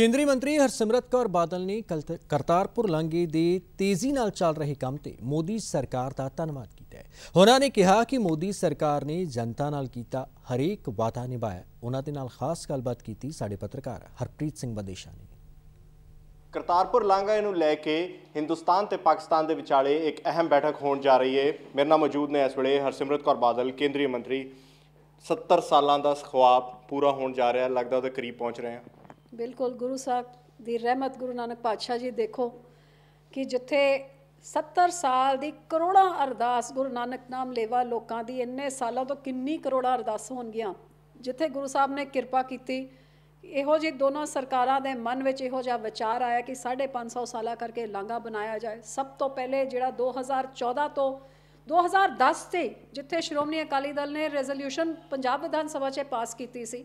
ਕੇਂਦਰੀ ਮੰਤਰੀ ਹਰਸਿਮਰਤ ਕੌਰ ਬਾਦਲ ਨੇ ਕਲਤ- ਕਰਤਾਰਪੁਰ ਲਾਂਘੇ ਦੇ ਤੇਜ਼ੀ ਨਾਲ ਚੱਲ ਰਹੇ ਕੰਮ ਤੇ ਮੋਦੀ ਸਰਕਾਰ ਦਾ ਧੰਨਵਾਦ ਕੀਤਾ ਹੈ। ਉਹਨਾਂ ਨੇ ਕਿਹਾ ਕਿ ਮੋਦੀ ਸਰਕਾਰ ਨੇ ਜਨਤਾ ਨਾਲ ਕੀਤਾ ਹਰੇਕ ਵਾਅਦਾ ਨਿਭਾਇਆ। ਉਹਨਾਂ ਦੇ ਨਾਲ ਖਾਸ ਗੱਲਬਾਤ ਕੀਤੀ ਸਾਡੇ ਪੱਤਰਕਾਰ ਹਰਪ੍ਰੀਤ ਸਿੰਘ ਬੰਦੇਸ਼ਾ ਨੇ। ਕਰਤਾਰਪੁਰ ਲਾਂਘੇ ਨੂੰ ਲੈ ਕੇ ਹਿੰਦੁਸਤਾਨ ਤੇ ਪਾਕਿਸਤਾਨ ਦੇ ਵਿਚਾਲੇ ਇੱਕ ਅਹਿਮ ਬੈਠਕ ਹੋਣ ਜਾ ਰਹੀ ਹੈ। ਮੇਰੇ ਨਾਲ ਮੌਜੂਦ ਨੇ ਇਸ ਵੇਲੇ ਹਰਸਿਮਰਤ ਕੌਰ ਬਾਦਲ, ਕੇਂਦਰੀ ਮੰਤਰੀ। 70 ਸਾਲਾਂ ਦਾ ਖੁਆਬ ਪੂਰਾ ਹੋਣ ਜਾ ਰਿਹਾ ਲੱਗਦਾ ਉਹਦੇ ਕਰੀਬ ਪਹੁੰਚ ਰਹੇ ਹਾਂ ਬਿਲਕੁਲ ਗੁਰੂ ਸਾਹਿਬ ਦੀ ਰਹਿਮਤ, ਗੁਰੂ ਨਾਨਕ ਪਾਤਸ਼ਾਹ ਜੀ ਦੇਖੋ ਕਿ ਜਿੱਥੇ 70 ਸਾਲ ਦੀ ਕਰੋੜਾਂ ਅਰਦਾਸ ਗੁਰੂ ਨਾਨਕ ਨਾਮ ਲੇਵਾ ਲੋਕਾਂ ਦੀ, ਇੰਨੇ ਸਾਲਾਂ ਤੋਂ ਕਿੰਨੀ ਕਰੋੜਾਂ ਅਰਦਾਸ ਹੋਣਗੀਆਂ। ਜਿੱਥੇ ਗੁਰੂ ਸਾਹਿਬ ਨੇ ਕਿਰਪਾ ਕੀਤੀ, ਇਹੋ ਜਿਹੀ ਦੋਨੋਂ ਸਰਕਾਰਾਂ ਦੇ ਮਨ ਵਿੱਚ ਇਹੋ ਜਿਹਾ ਵਿਚਾਰ ਆਇਆ ਕਿ 550 ਸਾਲਾਂ ਕਰਕੇ ਲਾਂਘਾ ਬਣਾਇਆ ਜਾਏ। ਸਭ ਤੋਂ ਪਹਿਲੇ ਜਿਹੜਾ 2014 ਤੋਂ 2010 ਤੇ ਜਿੱਥੇ ਸ਼੍ਰੋਮਣੀ ਅਕਾਲੀ ਦਲ ਨੇ ਰੈਜ਼ੋਲੂਸ਼ਨ ਪੰਜਾਬ ਵਿਧਾਨ ਸਭਾ 'ਚ ਪਾਸ ਕੀਤੀ ਸੀ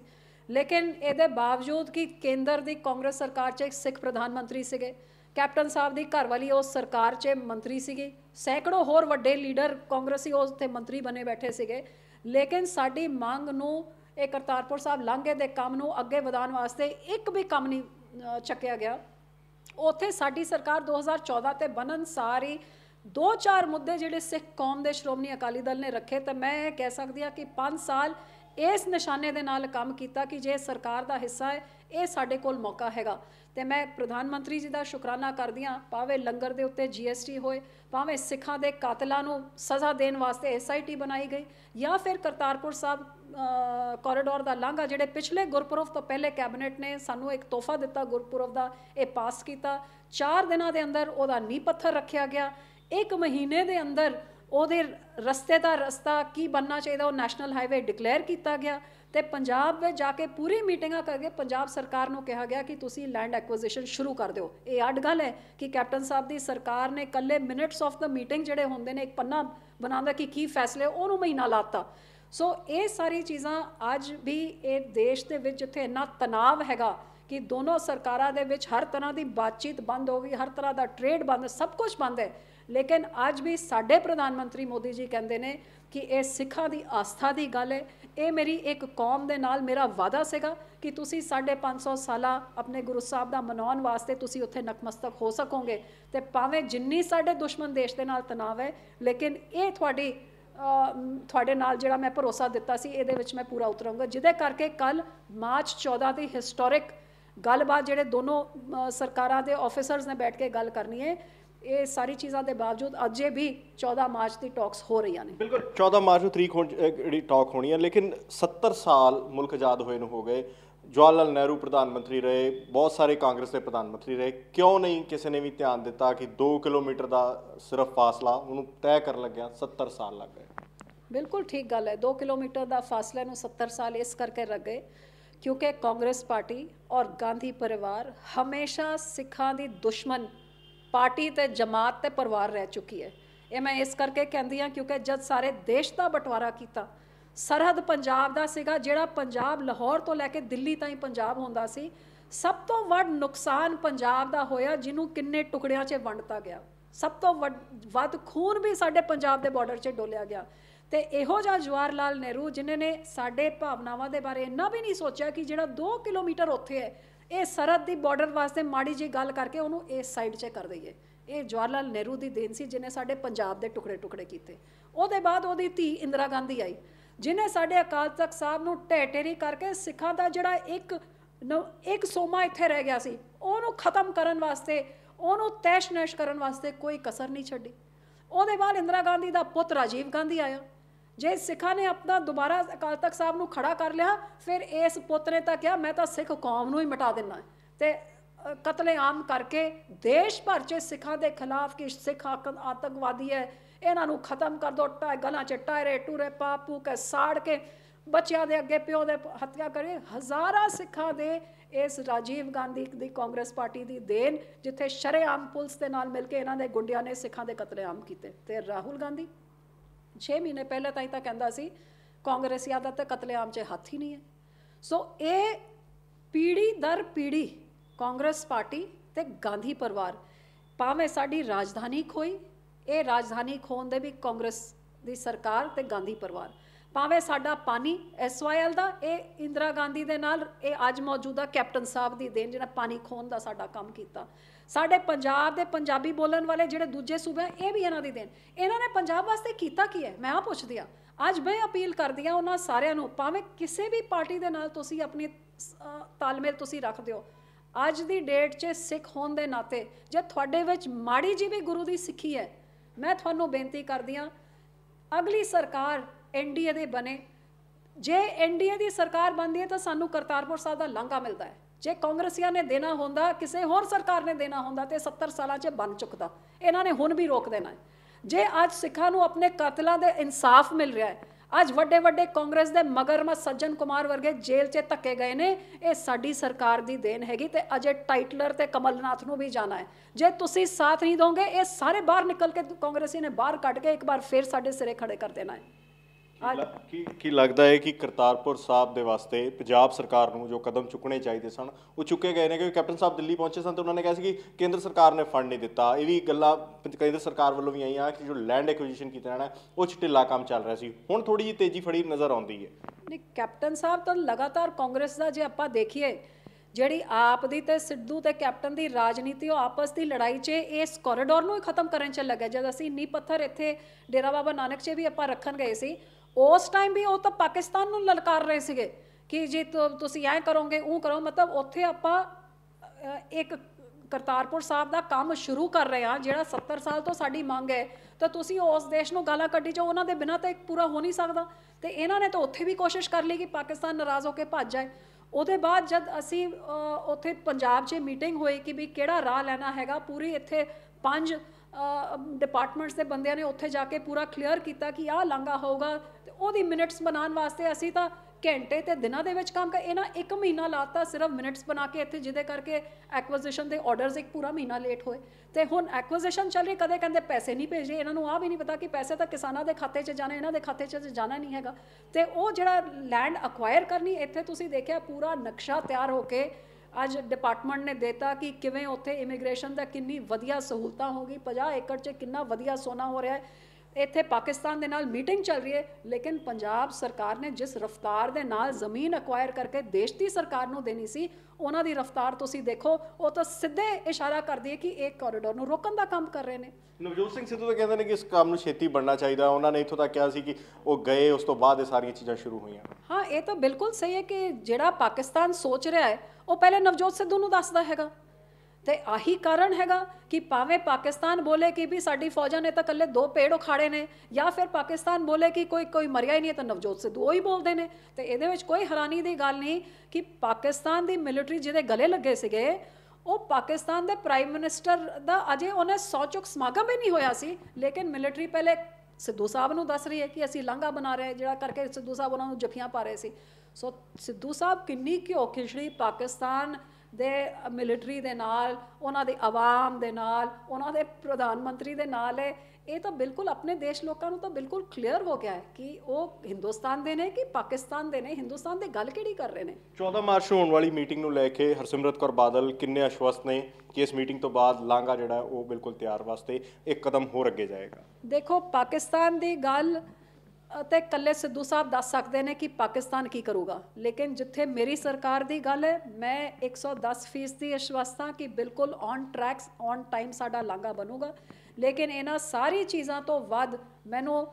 ਲੇਕਿਨ ਇਹਦੇ ਬਾਵਜੂਦ ਕਿ ਕੇਂਦਰ ਦੀ ਕਾਂਗਰਸ ਸਰਕਾਰ 'ਚ ਇੱਕ ਸਿੱਖ ਪ੍ਰਧਾਨ ਮੰਤਰੀ ਸੀਗੇ, ਕੈਪਟਨ ਸਾਹਿਬ ਦੀ ਘਰਵਾਲੀ ਉਸ ਸਰਕਾਰ 'ਚ ਮੰਤਰੀ ਸੀਗੀ, ਸੈਂਕੜੋ ਹੋਰ ਵੱਡੇ ਲੀਡਰ ਕਾਂਗਰਸੀ ਉਸ ਤੇ ਮੰਤਰੀ ਬਣੇ ਬੈਠੇ ਸੀਗੇ, ਲੇਕਿਨ ਸਾਡੀ ਮੰਗ ਨੂੰ ਇਹ ਕਰਤਾਰਪੁਰ ਸਾਹਿਬ ਲਾਂਘੇ ਦੇ ਕੰਮ ਨੂੰ ਅੱਗੇ ਵਧਾਉਣ ਵਾਸਤੇ ਇੱਕ ਵੀ ਕੰਮ ਨਹੀਂ ਚੱਕਿਆ ਗਿਆ। ਉੱਥੇ ਸਾਡੀ ਸਰਕਾਰ 2014 ਤੇ ਬਣਨ ਸਾਰੀ ਦੋ ਚਾਰ ਮੁੱਦੇ ਜਿਹੜੇ ਸਿੱਖ ਕੌਮ ਦੇ ਸ਼੍ਰੋਮਣੀ ਅਕਾਲੀ ਦਲ ਨੇ ਰੱਖੇ, ਤਾਂ ਮੈਂ ਇਹ ਕਹਿ ਸਕਦੀ ਹਾਂ ਕਿ 5 ਸਾਲ ਇਸ ਨਿਸ਼ਾਨੇ ਦੇ ਨਾਲ ਕੰਮ ਕੀਤਾ ਕਿ ਜੇ ਸਰਕਾਰ ਦਾ ਹਿੱਸਾ ਹੈ, ਇਹ ਸਾਡੇ ਕੋਲ ਮੌਕਾ ਹੈਗਾ। ਤੇ ਮੈਂ ਪ੍ਰਧਾਨ ਮੰਤਰੀ ਜੀ ਦਾ ਸ਼ੁਕਰਾਨਾ ਕਰਦੀ ਹਾਂ, ਭਾਵੇਂ ਲੰਗਰ ਦੇ ਉੱਤੇ ਜੀਐਸਟੀ ਹੋਏ, ਭਾਵੇਂ ਸਿੱਖਾਂ ਦੇ ਕਾਤਲਾਂ ਨੂੰ ਸਜ਼ਾ ਦੇਣ ਵਾਸਤੇ ਐਸਆਈਟੀ ਬਣਾਈ ਗਈ, ਜਾਂ ਫਿਰ ਕਰਤਾਰਪੁਰ ਸਾਹਿਬ ਕੋਰੀਡੋਰ ਦਾ ਲਾਂਘਾ, ਜਿਹੜੇ ਪਿਛਲੇ ਗੁਰਪੁਰਬ ਤੋਂ ਪਹਿਲੇ ਕੈਬਨਿਟ ਨੇ ਸਾਨੂੰ ਇੱਕ ਤੋਹਫਾ ਦਿੱਤਾ ਗੁਰਪੁਰਬ ਦਾ, ਇਹ ਪਾਸ ਕੀਤਾ। 4 ਦਿਨਾਂ ਦੇ ਅੰਦਰ ਉਹਦਾ ਨੀਂਹ ਪੱਥਰ ਰੱਖਿਆ ਗਿਆ। ਇੱਕ ਮਹੀਨੇ ਦੇ ਅੰਦਰ ਉਹਦੇ ਰਸਤੇ ਦਾ ਰਸਤਾ ਕੀ ਬੰਨਣਾ ਚਾਹੀਦਾ, ਉਹ ਨੈਸ਼ਨਲ ਹਾਈਵੇ ਡਿਕਲੇਅਰ ਕੀਤਾ ਗਿਆ ਤੇ ਪੰਜਾਬ ਵਿੱਚ ਜਾ ਕੇ ਪੂਰੀ ਮੀਟਿੰਗਾਂ ਕਰਕੇ ਪੰਜਾਬ ਸਰਕਾਰ ਨੂੰ ਕਿਹਾ ਗਿਆ ਕਿ ਤੁਸੀਂ ਲੈਂਡ ਐਕੁਜੀਸ਼ਨ ਸ਼ੁਰੂ ਕਰ ਦਿਓ। ਇਹ ਅੱਡ ਗੱਲ ਹੈ ਕਿ ਕੈਪਟਨ ਸਾਹਿਬ ਦੀ ਸਰਕਾਰ ਨੇ ਕੱਲੇ ਮਿੰਟਸ ਆਫ ਦਾ ਮੀਟਿੰਗ ਜਿਹੜੇ ਹੁੰਦੇ ਨੇ, ਇੱਕ ਪੰਨਾ ਬਣਾਉਂਦਾ ਕਿ ਕੀ ਫੈਸਲੇ, ਉਹਨੂੰ ਮਹੀਨਾ ਲਾਤਾ। ਸੋ ਇਹ ਸਾਰੀ ਚੀਜ਼ਾਂ ਅੱਜ ਵੀ ਇਹ ਦੇਸ਼ ਦੇ ਵਿੱਚ ਜਿੱਥੇ ਇੰਨਾ ਤਣਾਅ ਹੈਗਾ ਕਿ ਦੋਨੋਂ ਸਰਕਾਰਾਂ ਦੇ ਵਿੱਚ ਹਰ ਤਰ੍ਹਾਂ ਦੀ ਬਾਤਚੀਤ ਬੰਦ ਹੋ ਗਈ, ਹਰ ਤਰ੍ਹਾਂ ਦਾ ਟ੍ਰੇਡ ਬੰਦ, ਸਭ ਕੁਝ ਬੰਦ ਹੈ। ਲੇਕਿਨ ਅੱਜ ਵੀ ਸਾਡੇ ਪ੍ਰਧਾਨ ਮੰਤਰੀ ਮੋਦੀ ਜੀ ਕਹਿੰਦੇ ਨੇ ਕਿ ਇਹ ਸਿੱਖਾਂ ਦੀ ਆਸਥਾ ਦੀ ਗੱਲ ਹੈ। ਇਹ ਮੇਰੀ ਇੱਕ ਕੌਮ ਦੇ ਨਾਲ ਮੇਰਾ ਵਾਅਦਾ ਸੀਗਾ ਕਿ ਤੁਸੀਂ 550 ਸਾਲਾ ਆਪਣੇ ਗੁਰੂ ਸਾਹਿਬ ਦਾ ਮਨਾਉਣ ਵਾਸਤੇ ਤੁਸੀਂ ਉੱਥੇ ਨਕਮਸਤਕ ਹੋ ਸਕੋਗੇ ਤੇ ਭਾਵੇਂ ਜਿੰਨੀ ਸਾਡੇ ਦੁਸ਼ਮਣ ਦੇਸ਼ ਦੇ ਨਾਲ ਤਣਾਅ ਹੈ, ਲੇਕਿਨ ਇਹ ਤੁਹਾਡੀ ਤੁਹਾਡੇ ਨਾਲ ਜਿਹੜਾ ਮੈਂ ਭਰੋਸਾ ਦਿੱਤਾ ਸੀ, ਇਹਦੇ ਵਿੱਚ ਮੈਂ ਪੂਰਾ ਉਤਰਾਂਗਾ। ਜਿਹਦੇ ਕਰਕੇ ਕੱਲ ਮਾਰਚ 14 ਦੀ ਹਿਸਟੋਰਿਕ ਗੱਲਬਾਤ ਜਿਹੜੇ ਦੋਨੋਂ ਸਰਕਾਰਾਂ ਦੇ ਆਫੀਸਰਸ ਨੇ ਬੈਠ ਕੇ ਗੱਲ ਕਰਨੀ ਹੈ ਇਹ ਸਾਰੀ ਚੀਜ਼ਾਂ ਦੇ ਬਾਵਜੂਦ ਅਜੇ ਵੀ 14 ਮਾਰਚ ਦੀ ਟਾਕਸ ਹੋ ਰਹੀਆਂ ਨੇ। ਬਿਲਕੁਲ 14 ਮਾਰਚ ਨੂੰ ਤਰੀਕ ਜਿਹੜੀ ਟਾਕ ਹੋਣੀ ਹੈ ਲੇਕਿਨ 70 ਸਾਲ ਮੁਲਕ ਆਜ਼ਾਦ ਹੋਏ ਨੂੰ ਹੋ ਗਏ। ਜਵਾਹਰ ਲਾਲ ਨਹਿਰੂ ਪ੍ਰਧਾਨ ਮੰਤਰੀ ਰਹੇ ਬਹੁਤ ਸਾਰੇ ਕਾਂਗਰਸ ਦੇ ਪ੍ਰਧਾਨ ਮੰਤਰੀ ਰਹੇ। ਕਿਉਂ ਨਹੀਂ ਕਿਸੇ ਨੇ ਵੀ ਧਿਆਨ ਦਿੱਤਾ ਕਿ 2 ਕਿਲੋਮੀਟਰ ਦਾ ਸਿਰਫ ਫਾਸਲਾ ਉਹਨੂੰ ਤੈਅ ਕਰਨ ਲੱਗਿਆ 70 ਸਾਲ ਲੱਗ ਗਏ? ਬਿਲਕੁਲ ਠੀਕ ਗੱਲ ਹੈ। 2 ਕਿਲੋਮੀਟਰ ਦਾ ਫਾਸਲੇ ਨੂੰ 70 ਸਾਲ ਇਸ ਕਰਕੇ ਰੱਖ ਗਏ ਕਿਉਂਕਿ ਕਾਂਗਰਸ ਪਾਰਟੀ ਔਰ ਗਾਂਧੀ ਪਰਿਵਾਰ ਹਮੇਸ਼ਾ ਸਿੱਖਾਂ ਦੀ ਦੁਸ਼ਮਣ ਪਾਰਟੀ ਤੇ ਜਮਾਤ ਤੇ ਪਰਿਵਾਰ ਰਹਿ ਚੁੱਕੀ ਹੈ। ਇਹ ਮੈਂ ਇਸ ਕਰਕੇ ਕਹਿੰਦੀ ਹਾਂ ਕਿਉਂਕਿ ਜਦ ਸਾਰੇ ਦੇਸ਼ ਦਾ ਬਟਵਾਰਾ ਕੀਤਾ, ਸਰਹੱਦ ਪੰਜਾਬ ਦਾ ਸੀਗਾ, ਜਿਹੜਾ ਪੰਜਾਬ ਲਾਹੌਰ ਤੋਂ ਲੈ ਕੇ ਦਿੱਲੀ ਤਾਈਂ ਪੰਜਾਬ ਹੁੰਦਾ ਸੀ, ਸਭ ਤੋਂ ਵੱਧ ਨੁਕਸਾਨ ਪੰਜਾਬ ਦਾ ਹੋਇਆ, ਜਿਹਨੂੰ ਕਿੰਨੇ ਟੁਕੜਿਆਂ 'ਚ ਵੰਡਤਾ ਗਿਆ। ਸਭ ਤੋਂ ਵੱਡ- ਵੱਧ ਖੂਨ ਵੀ ਸਾਡੇ ਪੰਜਾਬ ਦੇ ਬਾਰਡਰ 'ਚ ਡੋਲਿਆ ਗਿਆ। ਤੇ ਇਹੋ ਜਿਹਾ ਜਵਾਹਰ ਲਾਲ ਨਹਿਰੂ, ਜਿਨ੍ਹਾਂ ਨੇ ਸਾਡੇ ਭਾਵਨਾਵਾਂ ਦੇ ਬਾਰੇ ਇੰਨਾ ਵੀ ਨਹੀਂ ਸੋਚਿਆ ਕਿ ਜਿਹੜਾ 2 ਕਿਲੋਮੀਟਰ ਉੱਥੇ ਹੈ ਇਹ ਸਰਹੱਦ ਦੀ ਬਾਰਡਰ ਵਾਸਤੇ ਮਾੜੀ ਜੀ ਗੱਲ ਕਰਕੇ ਉਹਨੂੰ ਇਸ ਸਾਈਡ 'ਚ ਕਰ ਦਈਏ। ਇਹ ਜਵਾਹਰ ਲਾਲ ਨਹਿਰੂ ਦੀ ਦੇਣ ਸੀ ਜਿਨੇ ਸਾਡੇ ਪੰਜਾਬ ਦੇ ਟੁਕੜੇ ਟੁਕੜੇ ਕੀਤੇ। ਉਹਦੇ ਬਾਅਦ ਉਹਦੀ ਧੀ ਇੰਦਰਾ ਗਾਂਧੀ ਆਈ ਜਿਨੇ ਸਾਡੇ ਅਕਾਲ ਤਖਤ ਸਾਹਿਬ ਨੂੰ ਢਹਿ ਢੇਰੀ ਕਰਕੇ ਸਿੱਖਾਂ ਦਾ ਜਿਹੜਾ ਇੱਕ ਨ- ਇੱਕ ਸੋਮਾ ਇੱਥੇ ਰਹਿ ਗਿਆ ਸੀ, ਉਹਨੂੰ ਖਤਮ ਕਰਨ ਵਾਸਤੇ, ਉਹਨੂੰ ਤੈਸ਼-ਨੈਸ਼ ਕਰਨ ਵਾਸਤੇ ਕੋਈ ਕਸਰ ਨਹੀਂ ਛੱਡੀ। ਉਹਦੇ ਬਾਅਦ ਇੰਦਰਾ ਗਾਂਧੀ ਦਾ ਪੁੱਤ ਰਾਜੀਵ ਗਾਂਧੀ ਆਇਆ। ਜੇ ਸਿੱਖਾਂ ਨੇ ਆਪਣਾ ਦੁਬਾਰਾ ਅਕਾਲ ਤਖਤ ਸਾਹਿਬ ਨੂੰ ਖੜਾ ਕਰ ਲਿਆ, ਫਿਰ ਇਸ ਪੁੱਤ ਨੇ ਤਾਂ ਕਿਹਾ, ਮੈਂ ਤਾਂ ਸਿੱਖ ਕੌਮ ਨੂੰ ਹੀ ਮਿਟਾ ਦੇਣਾ ਤੇ ਕਤਲੇਆਮ ਕਰਕੇ ਦੇਸ਼ ਭਰ 'ਚ ਸਿੱਖਾਂ ਦੇ ਖਿਲਾਫ ਕਿ ਸਿੱਖ ਆਤੰਕਵਾਦੀ ਹੈ, ਇਹਨਾਂ ਨੂੰ ਖਤਮ ਕਰ ਦੋ, ਟਾ, ਗਲਾਂ 'ਚ ਟਾਇਰੇ, ਟੂਰੇ ਪਾ ਕੇ ਸਾੜ ਕੇ ਬੱਚਿਆਂ ਦੇ ਅੱਗੇ, ਪਿਓ ਦੇ ਹੱਤਿਆ ਕਰੇ। ਹਜ਼ਾਰਾਂ ਸਿੱਖਾਂ ਦੇ ਇਸ ਰਾਜੀਵ ਗਾਂਧੀ ਦੀ ਕਾਂਗਰਸ ਪਾਰਟੀ ਦੀ ਦੇਣ, ਜਿੱਥੇ ਸ਼ਰੇਆਮ ਪੁਲਿਸ ਦੇ ਨਾਲ ਮਿਲ ਕੇ ਇਹਨਾਂ ਦੇ ਗੁੰਡਿਆਂ ਨੇ ਸਿੱਖਾਂ ਦੇ ਕਤਲੇਆਮ ਕੀਤੇ। ਤੇ ਰਾਹੁਲ ਗਾਂਧੀ? 6 ਮਹੀਨੇ ਪਹਿਲਾਂ ਹੀ ਤਾਂ ਕਹਿੰਦਾ ਸੀ ਕਾਂਗਰਸੀਆਂ ਦਾ ਤਾਂ ਕਤਲੇਆਮ 'ਚ ਹੱਥ ਹੀ ਨਹੀਂ ਹੈ। ਸੋ ਇਹ ਪੀੜੀ ਦਰ ਪੀੜੀ ਕਾਂਗਰਸ ਪਾਰਟੀ ਤੇ ਗਾਂਧੀ ਪਰਿਵਾਰ, ਭਾਵੇਂ ਸਾਡੀ ਰਾਜਧਾਨੀ ਖੋਈ, ਇਹ ਰਾਜਧਾਨੀ ਖੋਣ ਦੇ ਵੀ ਕਾਂਗਰਸ ਦੀ ਸਰਕਾਰ ਤੇ ਗਾਂਧੀ ਪਰਿਵਾਰ। ਭਾਵੇਂ ਸਾਡਾ ਪਾਣੀ ਐਸਵਾਈਐਲ ਦਾ, ਇਹ ਇੰਦਰਾ ਗਾਂਧੀ ਦੇ ਨਾਲ, ਇਹ ਅੱਜ ਮੌਜੂਦਾ ਕੈਪਟਨ ਸਾਹਿਬ ਦੀ ਦੇਣ ਜਿਹੜਾ ਪਾਣੀ ਖੋਣ ਦਾ ਸਾਡਾ ਕੰਮ ਕੀਤਾ। ਸਾਡੇ ਪੰਜਾਬ ਦੇ ਪੰਜਾਬੀ ਬੋਲਣ ਵਾਲੇ ਜਿਹੜੇ ਦੂਜੇ ਸੂਬੇ ਇਹ ਵੀ ਇਹਨਾਂ ਦੀ ਦੇਣ। ਇਹਨਾਂ ਨੇ ਪੰਜਾਬ ਵਾਸਤੇ ਕੀਤਾ ਕੀ ਹੈ? ਮੈਂ ਆ ਪੁੱਛਦੀ ਆ ਅੱਜ ਮੈਂ ਅਪੀਲ ਕਰਦੀ ਆ ਉਹਨਾਂ ਸਾਰਿਆਂ ਨੂੰ, ਭਾਵੇਂ ਕਿਸੇ ਵੀ ਪਾਰਟੀ ਦੇ ਨਾਲ ਤੁਸੀਂ ਆਪਣੀ ਤਾਲਮੇਲ ਤੁਸੀਂ ਰੱਖਦੇ ਹੋ, ਅੱਜ ਦੀ ਡੇਟ 'ਚ ਸਿੱਖ ਹੋਣ ਦੇ ਨਾਤੇ, ਜੇ ਤੁਹਾਡੇ ਵਿੱਚ ਮਾੜੀ ਜੀ ਵੀ ਗੁਰੂ ਦੀ ਸਿੱਖੀ ਹੈ, ਮੈਂ ਤੁਹਾਨੂੰ ਬੇਨਤੀ ਕਰਦੀ ਹਾਂ, ਅਗਲੀ ਸਰਕਾਰ ਐਨਡੀਏ ਦੇ ਬਣੇ। ਜੇ ਐਨਡੀਏ ਦੀ ਸਰਕਾਰ ਬਣਦੀ ਹੈ ਤਾਂ ਸਾਨੂੰ ਕਰਤਾਰਪੁਰ ਸਾਹਿਬ ਦਾ ਲਾਂਘਾ ਮਿਲਦਾ ਹੈ। ਜੇ ਕਾਂਗਰਸੀਆਂ ਨੇ ਦੇਣਾ ਹੁੰਦਾ, ਕਿਸੇ ਹੋਰ ਸਰਕਾਰ ਨੇ ਦੇਣਾ ਹੁੰਦਾ ਤੇ 70 ਸਾਲਾਂ 'ਚ ਬਣ ਚੁੱਕਦਾ। ਇਹਨਾਂ ਨੇ ਹੁਣ ਵੀ ਰੋਕ ਦੇਣਾ ਹੈ। ਜੇ ਅੱਜ ਸਿੱਖਾਂ ਨੂੰ ਆਪਣੇ ਕਤਲਾਂ ਦੇ ਇਨਸਾਫ ਮਿਲ ਰਿਹਾ ਹੈ, ਅੱਜ ਵੱਡੇ ਵੱਡੇ ਕਾਂਗਰਸ ਦੇ ਮਗਰਮੱਛ ਸੱਜਣ ਕੁਮਾਰ ਵਰਗੇ ਜੇਲ੍ਹ 'ਚ ਧੱਕੇ ਗਏ ਨੇ, ਇਹ ਸਾਡੀ ਸਰਕਾਰ ਦੀ ਦੇਣ ਹੈਗੀ ਤੇ ਅਜੇ ਟਾਈਟਲਰ ਤੇ ਕਮਲਨਾਥ ਨੂੰ ਵੀ ਜਾਣਾ ਹੈ। ਜੇ ਤੁਸੀਂ ਸਾਥ ਨਹੀਂ ਦੋਗੇ, ਇਹ ਸਾਰੇ ਬਾਹਰ ਨਿਕਲ ਕੇ ਕਾਂਗਰਸੀ ਨੇ ਬਾਹਰ ਕੱਢ ਕੇ ਇੱਕ ਵਾਰ ਫੇਰ ਸਾਡੇ ਸਿਰੇ ਖੜੇ ਕਰ ਦੇਣਾ ਹੈ। ਕੀ ਕੀ ਲੱਗਦਾ ਹੈ ਕਿ ਕਰਤਾਰਪੁਰ ਸਾਹਿਬ ਦੇ ਵਾਸਤੇ ਪੰਜਾਬ ਸਰਕਾਰ ਨੂੰ ਜੋ ਕਦਮ ਚੁੱਕਣੇ ਚਾਹੀਦੇ ਸਨ ਉਹ ਚੁੱਕੇ ਗਏ ਨੇ? ਕਿਉਂਕਿ ਕੈਪਟਨ ਸਾਹਿਬ ਦਿੱਲੀ ਪਹੁੰਚੇ ਸਨ ਤੇ ਉਹਨਾਂ ਨੇ ਕਿਹਾ ਸੀ ਕਿ ਕੇਂਦਰ ਸਰਕਾਰ ਨੇ ਫੰਡ ਨਹੀਂ ਦਿੱਤਾ। ਇਹ ਵੀ ਗੱਲਾਂ ਕੇਂਦਰ ਸਰਕਾਰ ਵੱਲੋਂ ਵੀ ਆਈਆਂ ਕਿ ਜੋ ਲੈਂਡ ਐਕੁਜੀਸ਼ਨ ਕੀਤਾ ਜਾਣਾ ਉਹ 'ਚ ਢਿੱਲਾ ਕੰਮ ਚੱਲ ਰਿਹਾ ਸੀ। ਹੁਣ ਥੋੜੀ ਜਿਹੀ ਤੇਜ਼ੀ ਫੜੀ ਨਜ਼ਰ ਆਉਂਦੀ ਹੈ। ਨਹੀਂ ਕੈਪਟਨ ਸਾਹਿਬ ਤਾਂ ਲਗਾਤਾਰ ਕਾਂਗਰਸ ਦਾ ਜੇ ਆਪਾਂ ਦੇਖੀਏ ਜਿਹੜੀ ਆਪ ਦੀ ਤੇ ਸਿੱਧੂ ਤੇ ਕੈਪਟਨ ਦੀ ਰਾਜਨੀਤੀ ਉਹ ਆਪਸ ਦੀ ਲੜਾਈ 'ਚ ਇਸ ਕੋਰੀਡੋਰ ਨੂੰ ਹੀ ਖਤਮ ਕਰਨ 'ਚ ਲੱਗਾ ਜਦ ਅਸੀਂ ਨੀ ਪੱਥਰ ਇੱਥੇ ਡੇਰਾ ਬਾਬਾ ਨਾਨਕ 'ਚ ਵੀ ਆਪਾਂ ਰੱਖਣ ਗਏ ਸੀ ਉਸ ਟਾਈਮ ਵੀ ਉਹ ਤਾਂ ਪਾਕਿਸਤਾਨ ਨੂੰ ਲਲਕਾਰ ਰਹੇ ਸੀਗੇ ਕਿ ਜੇ ਤੁਸੀਂ ਐਂ ਕਰੋਗੇ ਉਹ ਕਰੋ, ਮਤਲਬ ਉੱਥੇ ਆਪਾਂ ਇੱਕ ਕਰਤਾਰਪੁਰ ਸਾਹਿਬ ਦਾ ਕੰਮ ਸ਼ੁਰੂ ਕਰ ਰਹੇ ਹਾਂ, ਜਿਹੜਾ 70 ਸਾਲ ਤੋਂ ਸਾਡੀ ਮੰਗ ਹੈ, ਤਾਂ ਤੁਸੀਂ ਉਸ ਦੇਸ਼ ਨੂੰ ਗਾਲਾਂ ਕੱਢੀ ਜਾਓ, ਉਹਨਾਂ ਦੇ ਬਿਨਾਂ ਤਾਂ ਇੱਕ ਪੂਰਾ ਹੋ ਨਹੀਂ ਸਕਦਾ। ਤੇ ਇਹਨਾਂ ਨੇ ਤਾਂ ਉੱਥੇ ਵੀ ਕੋਸ਼ਿਸ਼ ਕਰ ਲਈ ਕਿ ਪਾਕਿਸਤਾਨ ਨਾਰਾਜ਼ ਹੋ ਕੇ ਭੱਜ ਜਾਏ। ਉਹਦੇ ਬਾਅਦ ਜਦ ਅਸੀਂ ਉੱਥੇ ਪੰਜਾਬ 'ਚ ਮੀਟਿੰਗ ਹੋਈ ਕਿ ਵੀ ਕਿਹੜਾ ਰਾਹ ਲੈਣਾ ਹੈਗਾ, ਪੂਰੀ ਇੱਥੇ ਪੰਜ ਡਿਪਾਰਟਮੈਂਟਸ ਦੇ ਬੰਦਿਆਂ ਨੇ ਉੱਥੇ ਜਾ ਕੇ ਪੂਰਾ ਕਲੀਅਰ ਕੀਤਾ ਕਿ ਆਹ ਲਾਂਘਾ ਹੋਊਗਾ ਉਹਦੀ ਮਿੰਟਸ ਬਣਾਉਣ ਵਾਸਤੇ ਅਸੀਂ ਤਾਂ ਘੰਟੇ ਤੇ ਦਿਨਾਂ ਦੇ ਵਿੱਚ ਕੰਮ ਕਰ ਇਹਨਾਂ ਇੱਕ ਮਹੀਨਾ ਲਾਤਾ ਸਿਰਫ ਮਿੰਟਸ ਬਣਾ ਕੇ ਇੱਥੇ, ਜਿਹਦੇ ਕਰਕੇ ਐਕੁਜੀਸ਼ਨ ਦੇ ਆਰਡਰਸ ਇੱਕ ਪੂਰਾ ਮਹੀਨਾ ਲੇਟ ਹੋਏ। ਤੇ ਹੁਣ ਐਕੁਜੀਸ਼ਨ ਚੱਲ ਰਹੀ, ਕਦੇ ਕਹਿੰਦੇ ਪੈਸੇ ਨਹੀਂ ਭੇਜੇ, ਇਹਨਾਂ ਨੂੰ ਆ ਵੀ ਨਹੀਂ ਪਤਾ ਕਿ ਪੈਸੇ ਤਾਂ ਕਿਸਾਨਾਂ ਦੇ ਖਾਤੇ 'ਚ ਜਾਣਾ, ਇਹਨਾਂ ਦੇ ਖਾਤੇ 'ਚ ਜਾਣਾ ਨਹੀਂ ਹੈਗਾ। ਤੇ ਉਹ ਜਿਹੜਾ ਲੈਂਡ ਅਕਵਾਇਰ ਕਰਨੀ, ਇੱਥੇ ਤੁਸੀਂ ਦੇਖਿਆ ਪੂਰਾ ਨਕਸ਼ਾ ਤਿਆਰ ਹੋ ਕੇ ਅੱਜ ਡਿਪਾਰਟਮੈਂਟ ਨੇ ਦਿੱਤਾ ਕਿ ਕਿਵੇਂ ਉੱਥੇ ਇਮੀਗ੍ਰੇਸ਼ਨ ਦਾ ਕਿੰਨੀ ਵਧੀਆ ਸਹੂਲਤਾਂ ਹੋ ਗਈ 50 ਏਕੜ 'ਚ ਕਿੰਨਾ ਵਧੀਆ ਸੋਨਾ ਹੋ ਰਿਹਾ ਹੈ। ਇੱਥੇ ਪਾਕਿਸਤਾਨ ਦੇ ਨਾਲ ਮੀਟਿੰਗ ਚੱਲ ਰਹੀ ਹੈ ਲੇਕਿਨ ਪੰਜਾਬ ਸਰਕਾਰ ਨੇ ਜਿਸ ਰਫਤਾਰ ਦੇ ਨਾਲ ਜ਼ਮੀਨ ਅਕਵਾਇਰ ਕਰਕੇ ਦੇਸ਼ ਦੀ ਸਰਕਾਰ ਨੂੰ ਦੇਣੀ ਸੀ ਉਹਨਾਂ ਦੀ ਰਫਤਾਰ ਤੁਸੀਂ ਦੇਖੋ ਉਹ ਤਾਂ ਸਿੱਧੇ ਇਸ਼ਾਰਾ ਕਰਦੀ ਹੈ ਕਿ ਇਹ ਕੋਰੀਡੋਰ ਨੂੰ ਰੋਕਣ ਦਾ ਕੰਮ ਕਰ ਰਹੇ ਨੇ। ਨਵਜੋਤ ਸਿੰਘ ਸਿੱਧੂ ਤਾਂ ਕਹਿੰਦੇ ਨੇ ਕਿ ਇਸ ਕੰਮ ਨੂੰ ਛੇਤੀ ਬਣਨਾ ਚਾਹੀਦਾ ਉਹਨਾਂ ਨੇ ਇੱਥੋਂ ਤੱਕ ਕਿਹਾ ਸੀ ਕਿ ਉਹ ਗਏ ਉਸ ਤੋਂ ਬਾਅਦ ਇਹ ਸਾਰੀਆਂ ਚੀਜ਼ਾਂ ਸ਼ੁਰੂ ਹੋਈਆਂ। ਹਾਂ ਇਹ ਤਾਂ ਬਿਲਕੁਲ ਸਹੀ ਹੈ ਕਿ ਜਿਹੜਾ ਪਾਕਿਸਤਾਨ ਸੋਚ ਰਿਹਾ ਹੈ ਉਹ ਪਹਿਲੇ ਨਵਜੋਤ ਸਿੱਧੂ ਨੂੰ ਦੱਸਦਾ ਹੈਗਾ। ਤੇ ਆਹੀ ਕਾਰਨ ਹੈਗਾ ਕਿ ਭਾਵੇਂ ਪਾਕਿਸਤਾਨ ਬੋਲੇ ਕਿ ਵੀ ਸਾਡੀ ਫੌਜਾਂ ਨੇ ਤਾਂ ਕੱਲੇ ਦੋ ਪੇੜ ਉਖਾੜੇ ਨੇ, ਜਾਂ ਫਿਰ ਪਾਕਿਸਤਾਨ ਬੋਲੇ ਕਿ ਕੋਈ ਕੋਈ ਮਰਿਆ ਹੀ ਨਹੀਂ ਹੈ ਤਾਂ ਨਵਜੋਤ ਸਿੱਧੂ ਉਹੀ ਬੋਲਦੇ ਨੇ। ਤੇ ਇਹਦੇ ਵਿੱਚ ਕੋਈ ਹੈਰਾਨੀ ਦੀ ਗੱਲ ਨਹੀਂ ਕਿ ਪਾਕਿਸਤਾਨ ਦੀ ਮਿਲਟਰੀ ਜਿਹਦੇ ਗਲੇ ਲੱਗੇ ਸੀਗੇ, ਉਹ ਪਾਕਿਸਤਾਨ ਦੇ ਪ੍ਰਾਈਮ ਮਿਨਿਸਟਰ ਦਾ ਅਜੇ ਉਹਨੇ ਸੌ ਚੁੱਕ ਸਮਾਗਮ ਵੀ ਨਹੀਂ ਹੋਇਆ ਸੀ, ਲੇਕਿਨ ਮਿਲਟਰੀ ਪਹਿਲੇ ਸਿੱਧੂ ਸਾਹਿਬ ਨੂੰ ਦੱਸ ਰਹੀ ਹੈ ਕਿ ਅਸੀਂ ਲਾਂਘਾ ਬਣਾ ਰਹੇ ਜਿਹੜਾ ਕਰਕੇ ਸਿੱਧੂ ਸਾਹਿਬ ਉਹਨਾਂ ਨੂੰ ਜੱਫੀਆਂ ਪਾ ਰਹੇ ਸੀ। ਸੋ ਸਿੱਧੂ ਸਾਹਿਬ ਕਿੰਨੀ ਘਿਓ ਖਿਚੜੀ ਪਾਕਿਸਤਾਨ ਦੇ ਮਿਲਟਰੀ ਦੇ ਨਾਲ ਉਹਨਾਂ ਦੇ ਆਵਾਮ ਦੇ ਨਾਲ ਉਹਨਾਂ ਦੇ ਪ੍ਰਧਾਨ ਮੰਤਰੀ ਦੇ ਨਾਲ ਹੈ। ਇਹ ਤਾਂ ਬਿਲਕੁਲ ਆਪਣੇ ਦੇਸ਼ ਲੋਕਾਂ ਨੂੰ ਤਾਂ ਬਿਲਕੁਲ ਕਲੀਅਰ ਹੋ ਗਿਆ ਹੈ ਕਿ ਉਹ ਹਿੰਦੁਸਤਾਨ ਦੇ ਨੇ ਕਿ ਪਾਕਿਸਤਾਨ ਦੇ ਨੇ। ਹਿੰਦੁਸਤਾਨ ਦੇ ਗੱਲ ਕਿਹੜੀ ਕਰ ਰਹੇ ਨੇ? 14 ਮਾਰਚ ਨੂੰ ਹੋਣ ਵਾਲੀ ਮੀਟਿੰਗ ਨੂੰ ਲੈ ਕੇ ਹਰਸਿਮਰਤ ਕੌਰ ਬਾਦਲ ਕਿੰਨੇ ਆਸ਼ਵਸਤ ਨੇ ਕਿ ਇਸ ਮੀਟਿੰਗ ਤੋਂ ਬਾਅਦ ਲਾਂਘਾ ਜਿਹੜਾ ਉਹ ਬਿਲਕੁਲ ਤਿਆਰ ਵਾਸਤੇ ਇੱਕ ਕਦਮ ਹੋਰ ਅੱਗੇ ਜਾਏਗਾ। ਦੇਖੋ ਪਾਕਿਸਤਾਨ ਦੀ ਗੱਲ ਅਤੇ ਕੱਲੇ ਸਿੱਧੂ ਸਾਹਿਬ ਦੱਸ ਸਕਦੇ ਨੇ ਕਿ ਪਾਕਿਸਤਾਨ ਕੀ ਕਰੂਗਾ। ਲੇਕਿਨ ਜਿੱਥੇ ਮੇਰੀ ਸਰਕਾਰ ਦੀ ਗੱਲ ਹੈ, ਮੈਂ 110 ਫੀਸਦੀ ਆਸ਼ਵਸਤ ਹਾਂ ਕਿ ਬਿਲਕੁਲ ਔਨ ਟਰੈਕਸ ਔਨ ਟਾਈਮ ਸਾਡਾ ਲਾਂਘਾ ਬਣੂਗਾ। ਲੇਕਿਨ ਇਹਨਾਂ ਸਾਰੀ ਚੀਜ਼ਾਂ ਤੋਂ ਵੱਧ ਮੈਨੂੰ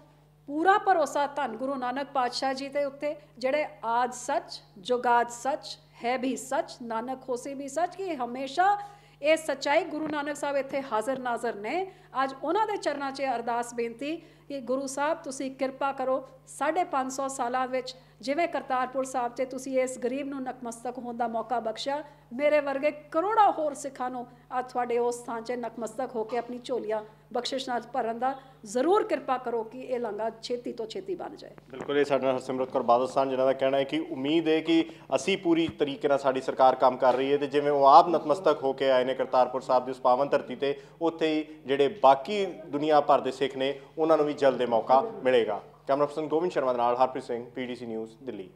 ਪੂਰਾ ਭਰੋਸਾ ਧੰਨ ਗੁਰੂ ਨਾਨਕ ਪਾਤਸ਼ਾਹ ਜੀ ਦੇ ਉੱਤੇ, ਜਿਹੜੇ ਆਜ ਸੱਚ ਜੁਗਾਦ ਸੱਚ, ਹੈ ਵੀ ਸੱਚ, ਨਾਨਕ ਹੋਸੀ ਵੀ ਸੱਚ, ਕਿ ਹਮੇਸ਼ਾ ਇਹ ਸੱਚਾਈ ਗੁਰੂ ਨਾਨਕ ਸਾਹਿਬ ਇੱਥੇ ਹਾਜ਼ਰ ਨਾਜ਼ਰ ਨੇ। ਅੱਜ ਉਹਨਾਂ ਦੇ ਚਰਨਾਂ 'ਚ ਅਰਦਾਸ ਬੇਨਤੀ ਕਿ ਗੁਰੂ ਸਾਹਿਬ, ਤੁਸੀਂ ਕਿਰਪਾ ਕਰੋ 550 ਸਾਲਾਂ ਵਿੱਚ ਜਿਵੇਂ ਕਰਤਾਰਪੁਰ ਸਾਹਿਬ 'ਤੇ ਤੁਸੀਂ ਇਸ ਗਰੀਬ ਨੂੰ ਨਕਮਸਤਕ ਹੋਣ ਦਾ ਮੌਕਾ ਬਖਸ਼ਿਆ, ਮੇਰੇ ਵਰਗੇ ਕਰੋੜਾਂ ਹੋਰ ਸਿੱਖਾਂ ਨੂੰ ਅੱਜ ਤੁਹਾਡੇ ਉਸ ਥਾਂ 'ਚ ਨਕਮਸਤਕ ਹੋ ਕੇ ਆਪਣੀ ਝੋਲੀਆਂ ਬਖਸ਼ਿਸ਼ ਨਾਲ ਭਰਨ ਦਾ ਜ਼ਰੂਰ ਕਿਰਪਾ ਕਰੋ ਕਿ ਇਹ ਲੰਗਾ ਛੇਤੀ ਤੋਂ ਛੇਤੀ ਬਣ ਜਾਏ। ਬਿਲਕੁਲ, ਇਹ ਸਾਡੇ ਨਾਲ ਹਰਸਿਮਰਤ ਕੌਰ ਬਾਦਲ ਸਨ, ਜਿਨ੍ਹਾਂ ਦਾ ਕਹਿਣਾ ਹੈ ਕਿ ਉਮੀਦ ਹੈ ਕਿ ਅਸੀਂ ਪੂਰੀ ਤਰੀਕੇ ਨਾਲ ਸਾਡੀ ਸਰਕਾਰ ਕੰਮ ਕਰ ਰਹੀ ਹੈ ਤੇ ਜਿਵੇਂ ਉਹ ਆਪ ਨਤਮਸਤਕ ਹੋ ਕੇ ਆਏ ਨੇ ਕਰਤਾਰਪੁਰ ਸਾਹਿਬ ਦੀ ਉਸ ਪਾਵਨ ਧਰਤੀ ਤੇ, ਉੱਥੇ ਹੀ ਜਿਹੜੇ ਬਾਕੀ ਦੁਨੀਆ ਭਰ ਦੇ ਸਿੱਖ ਨੇ, ਉਹਨਾਂ ਨੂੰ ਵੀ ਜਲਦ ਇਹ ਮੌਕਾ ਮਿਲੇਗਾ। ਕੈਮਰਾ ਪਰਸਨ ਗੋਬਿੰਦ ਸ਼ਰਮਾ ਦੇ ਨਾਲ ਹਰਪ੍ਰੀਤ ਸਿੰਘ, ਪੀਡੀਸੀ ਨਿਊਜ਼, ਦਿੱਲੀ।